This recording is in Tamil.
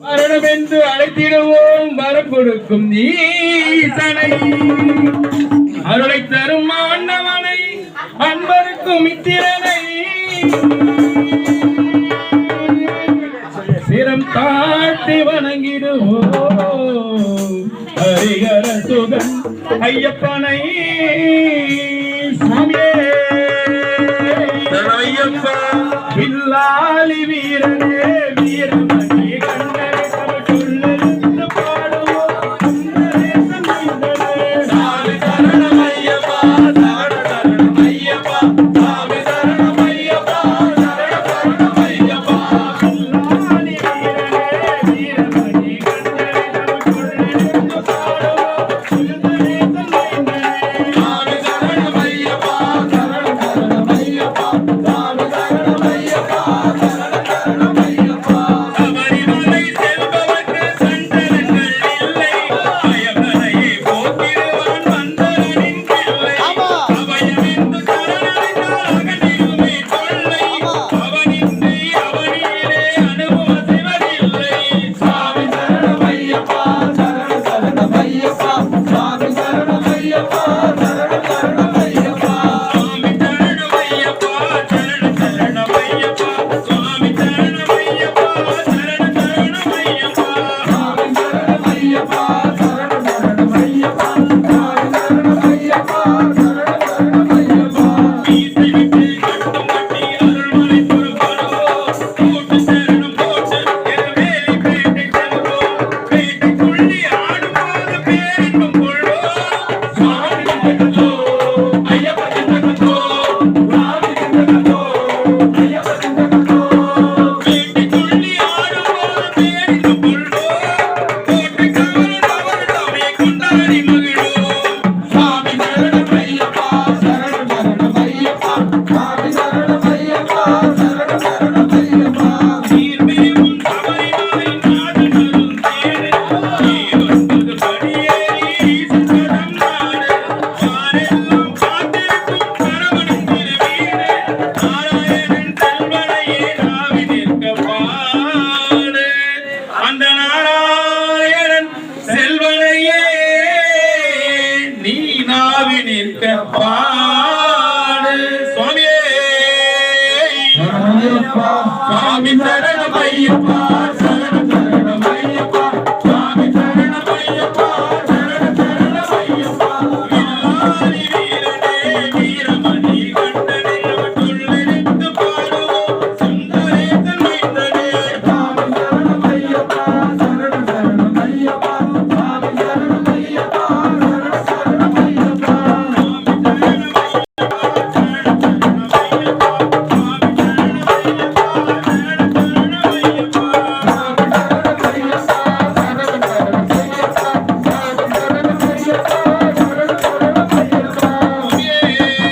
மரணம் என்று அழைத்திடுவோம் வரம் கொடுக்கும் நீசனை அருளை தரும் ஆண்டவனை அன்பருக்கும் இத்திரனை சிரம் தாழ்த்தி வணங்கிடுவோம் ஹரிகர சுகன் ஐயப்பனை. சாமியே Yeah. Thank you.